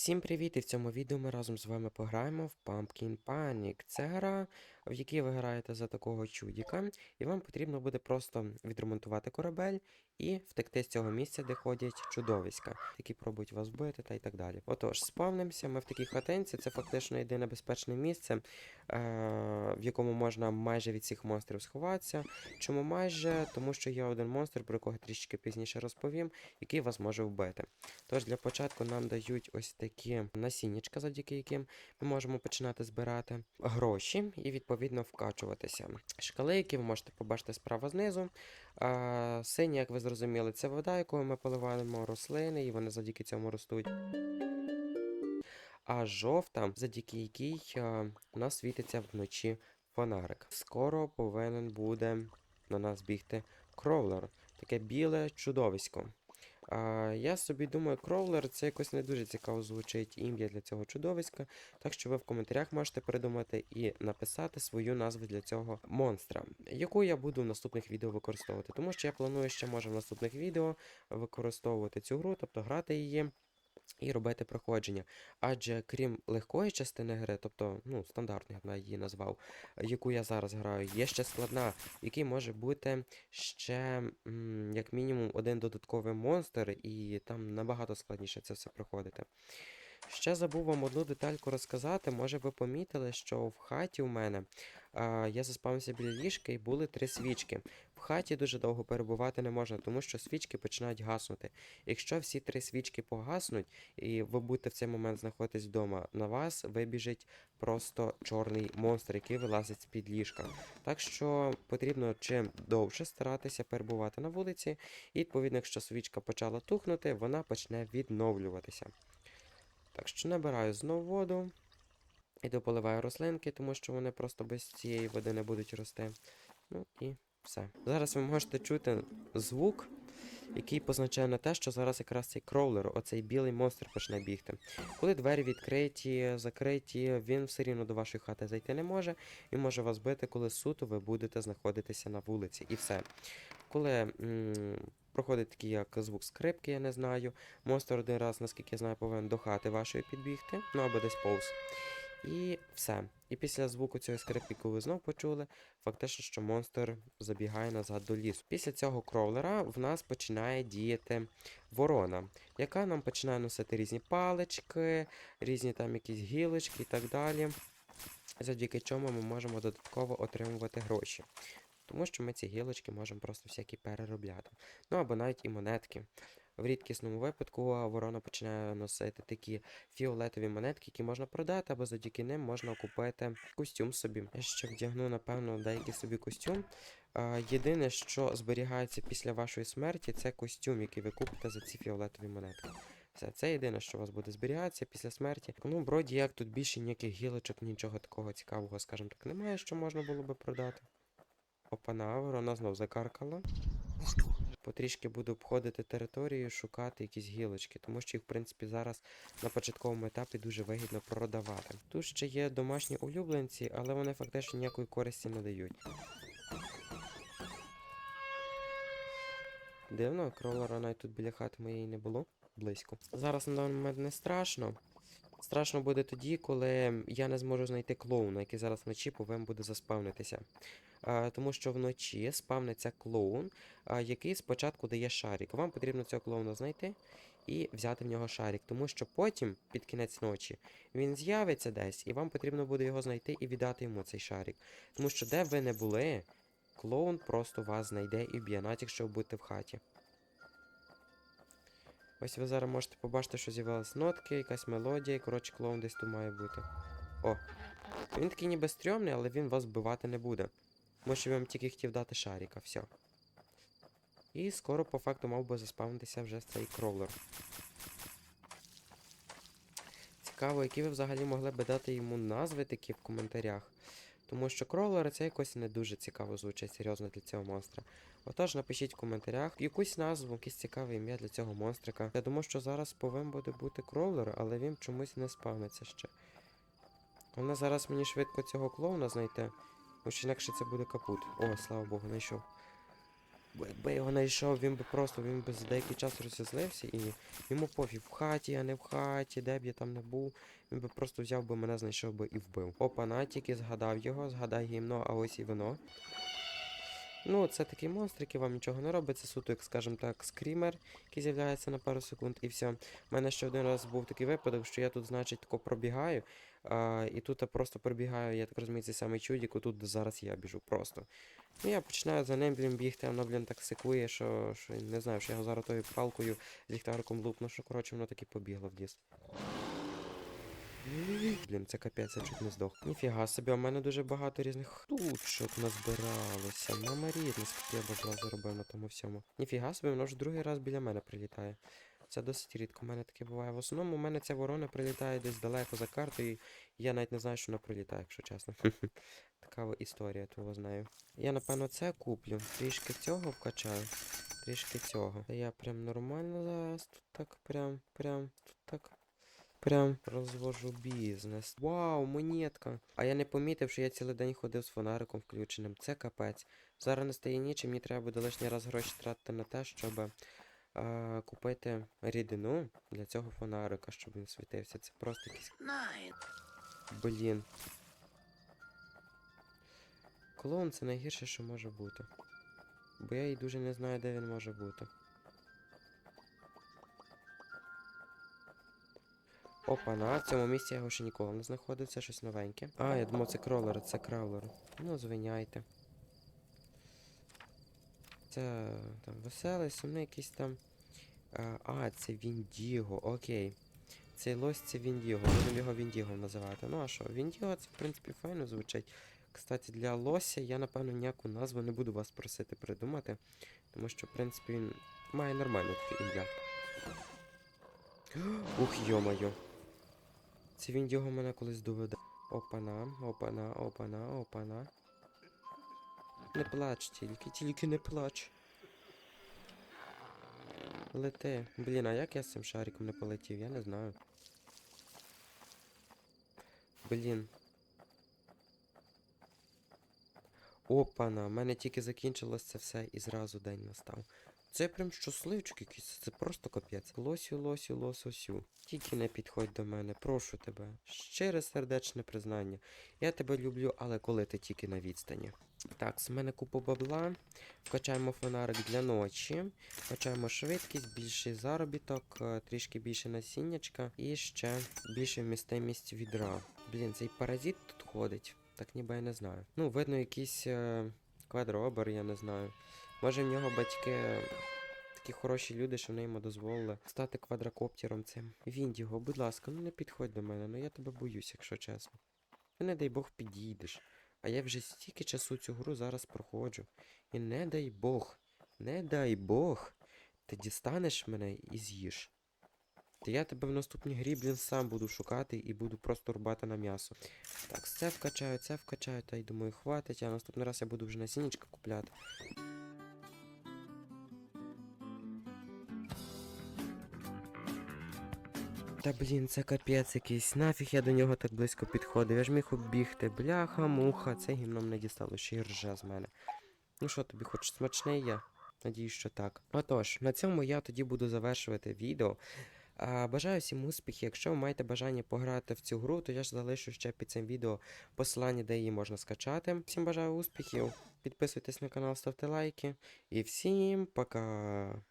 Всім привіт! І в цьому відео ми разом з вами пограємо в Pumpkin Panic. Це гра, в якій ви граєте за такого чудіка, і вам потрібно буде просто відремонтувати корабель і втекти з цього місця, де ходять чудовиська, які пробують вас бити та й так далі. Отож, спавнимося ми в такій хатинці, це фактично єдине безпечне місце, е- в якому можна майже від всіх монстрів сховатися. Чому майже? Тому що є один монстр, про якого трішки пізніше розповім, який вас може вбити. Тож для початку нам дають ось такі насіннячка, завдяки яким ми можемо починати збирати гроші і відповідно вкачуватися. Шкали, які ви можете побачити справа знизу. Сині, як ви зрозуміли, це вода, якою ми поливаємо рослини, і вони завдяки цьому ростуть. А жовта, завдяки якій у нас світиться вночі фонарик. Скоро повинен буде на нас бігти кроулер, таке біле чудовисько. А, я собі думаю, кроулер це якось не дуже цікаво звучить ім'я для цього чудовиська. Так що ви в коментарях можете придумати і написати свою назву для цього монстра, яку я буду в наступних відео використовувати. Тому що я планую ще може в наступних відео використовувати цю гру, тобто грати її. І робити проходження. Адже крім легкої частини гри, тобто ну, стандартної, я б її назвав, яку я зараз граю, є ще складна, в якій може бути ще м, як мінімум один додатковий монстр, і там набагато складніше це все проходити. Ще забув вам одну детальку розказати. Може ви помітили, що в хаті у мене а, я заспався біля ліжка і були три свічки. В хаті дуже довго перебувати не можна, тому що свічки починають гаснути. Якщо всі три свічки погаснуть, і ви будете в цей момент знаходитись вдома, на вас вибіжить просто чорний монстр, який вилазить з-під ліжка. Так що потрібно чим довше старатися перебувати на вулиці, і відповідно, якщо свічка почала тухнути, вона почне відновлюватися. Так що набираю знову воду. Іду поливаю рослинки, тому що вони просто без цієї води не будуть рости. Ну і все. Зараз ви можете чути звук, який позначає на те, що зараз якраз цей кроулер, оцей білий монстр почне бігти. Коли двері відкриті, закриті, він все рівно до вашої хати зайти не може. Він може вас бити, коли суто ви будете знаходитися на вулиці. І все. Коли. Проходить такий як звук скрипки, я не знаю. Монстр один раз, наскільки я знаю, повинен до хати вашої підбігти, ну або десь повз. І все. І після звуку цієї скрипки, яку ви знов почули, фактично, що монстр забігає назад до лісу. Після цього кроулера в нас починає діяти ворона, яка нам починає носити різні палички, різні там якісь гілочки і так далі. Завдяки чому ми можемо додатково отримувати гроші. Тому що ми ці гілочки можемо просто всякі переробляти. Ну або навіть і монетки. В рідкісному випадку ворона починає носити такі фіолетові монетки, які можна продати, або завдяки ним можна купити костюм собі. Я ще вдягну, напевно, деякий собі костюм. Єдине, що зберігається після вашої смерті, це костюм, який ви купите за ці фіолетові монетки. Все, це єдине, що у вас буде зберігатися після смерті. Ну, вроді як тут більше ніяких гілочок, нічого такого цікавого, скажімо так, немає, що можна було би продати. Опана, ворона знов закаркала. Потрішки буду обходити територію, шукати якісь гілочки, тому що їх, в принципі, зараз на початковому етапі дуже вигідно продавати. Тут ще є домашні улюбленці, але вони фактично ніякої користі не дають. Дивно, кролера навіть тут біля хати моєї не було близько. Зараз на даний момент не страшно. Страшно буде тоді, коли я не зможу знайти клоуна, який зараз вночі повинен буде заспавнитися. Тому що вночі спавниться клоун, який спочатку дає шарик. Вам потрібно цього клоуна знайти і взяти в нього шарик, тому що потім, під кінець ночі, він з'явиться десь, і вам потрібно буде його знайти і віддати йому цей шарик. Тому що де б ви не були, клоун просто вас знайде і вб'є, навіть якщо ви будете в хаті. Ось ви зараз можете побачити, що з'явились нотки, якась мелодія, коротше, клоун десь тут має бути. О! Він такий ніби стрьомний, але він вас вбивати не буде. Він вам тільки хотів дати шарика, все. І скоро по факту мав би заспавнитися вже цей кроулер. Цікаво, які ви взагалі могли би дати йому назви такі в коментарях. Тому що кролери це якось не дуже цікаво звучить серйозно для цього монстра. Отож, напишіть в коментарях якусь назву, якесь цікаве ім'я для цього монстрика. Я думаю, що зараз повинен буде бути кролер, але він чомусь не спавниться ще. Вона зараз мені швидко цього клоуна знайти, що інакше це буде капут. О, слава Богу, знайшов. Бо якби його знайшов, він би просто він би за деякий час розізлився і йому пофіг в хаті, а не в хаті, де б я там не був. Він би просто взяв би мене, знайшов би і вбив. Опа, на, тільки згадав його, згадай гімно, а ось і воно. Ну, це такий монстр, який вам нічого не робить. Це суто, як скажем так, скрімер, який з'являється на пару секунд, і все. У мене ще один раз був такий випадок, що я тут, значить, тако пробігаю. А, і тут я просто пробігаю, я так розумію, цей самий чудік, отут зараз я біжу просто. Ну я починаю за ним, блін, бігти, воно, блін, так секує, що, що не знаю, що я його зараз тою палкою з ліхтариком лупну, що коротше воно таки побігло в ліс. Блін, це капець, я чуть не здох. Ніфіга собі, у мене дуже багато різних штучок назбиралося. Мама рідна, скільки я бабла заробив на тому всьому. Ніфіга собі, воно вже другий раз біля мене прилітає. Це досить рідко, у мене таке буває. В основному у мене ця ворона прилітає десь далеко за картою, і я навіть не знаю, що вона прилітає, якщо чесно. Така історія, того знаю. Я напевно це куплю. Трішки цього вкачаю. Трішки цього. Та я прям нормально зараз тут так прям, прям, тут так. Прям розвожу бізнес. Вау, монетка. А я не помітив, що я цілий день ходив з фонариком включеним. Це капець. Зараз настає ніч, і мені треба буде лишній раз гроші тратити на те, щоб а, купити рідину для цього фонарика, щоб він світився. Це просто якийсь. Блін. Клоун це найгірше, що може бути. Бо я і дуже не знаю, де він може бути. Опа, на цьому місці його ще ніколи не знаходив, це щось новеньке. А, я думав, це кролер, це краулер. Ну, звиняйте. Це там веселий, сумний якийсь там. А, а, це Віндіго, окей. Цей лось це Віндіго, будемо його Віндігом називати. Ну а що, Віндіго це в принципі файно звучить. Кстати, для лося я, напевно, ніяку назву не буду вас просити придумати, тому що, в принципі, він має нормальне таке ім'я. Ух, йо-моє. Це він його мене колись доведе. Опана, опана, опана, опана. Не плач тільки, тільки не плач. Лети. Блін, а як я з цим шариком не полетів? Я не знаю. Блін. Опана, в мене тільки закінчилось це все і зразу день настав. Це прям щасливчик якийсь, це просто капець. Лосю, лосю, лососю. Тільки не підходь до мене, прошу тебе. Щире сердечне признання. Я тебе люблю, але коли ти тільки на відстані. Так, з мене купа бабла. Вкачаємо фонарик для ночі. Вкачаємо швидкість, більший заробіток, е, трішки більше насіннячка і ще більше вмістимість відра. Блін, цей паразит тут ходить. Так ніби я не знаю. Ну, видно, якийсь е, квадробер, я не знаю. Може, в нього батьки такі хороші люди, що вони йому дозволили стати квадрокоптером цим. Віндіго, будь ласка, ну не підходь до мене, ну я тебе боюсь, якщо чесно. Ну не дай Бог підійдеш. А я вже стільки часу цю гру зараз проходжу. І не дай Бог, не дай Бог, ти дістанеш мене і з'їш. Та я тебе в наступній грі, блін, сам буду шукати і буду просто рубати на м'ясо. Так, це вкачаю, це вкачаю, та й думаю, хватить, а наступний раз я буду вже насіннячка купляти. Та блін, це капець якийсь. Нафіг я до нього так близько підходив. Я ж міг оббігти. Бляха, муха, це гімном не дістало, ще й рже з мене. Ну що тобі, хоч смачний я? Надіюсь, що так. Отож, на цьому я тоді буду завершувати відео. А, бажаю всім успіхів. Якщо ви маєте бажання пограти в цю гру, то я ж залишу ще під цим відео посилання, де її можна скачати. Всім бажаю успіхів. Підписуйтесь на канал, ставте лайки. І всім пока.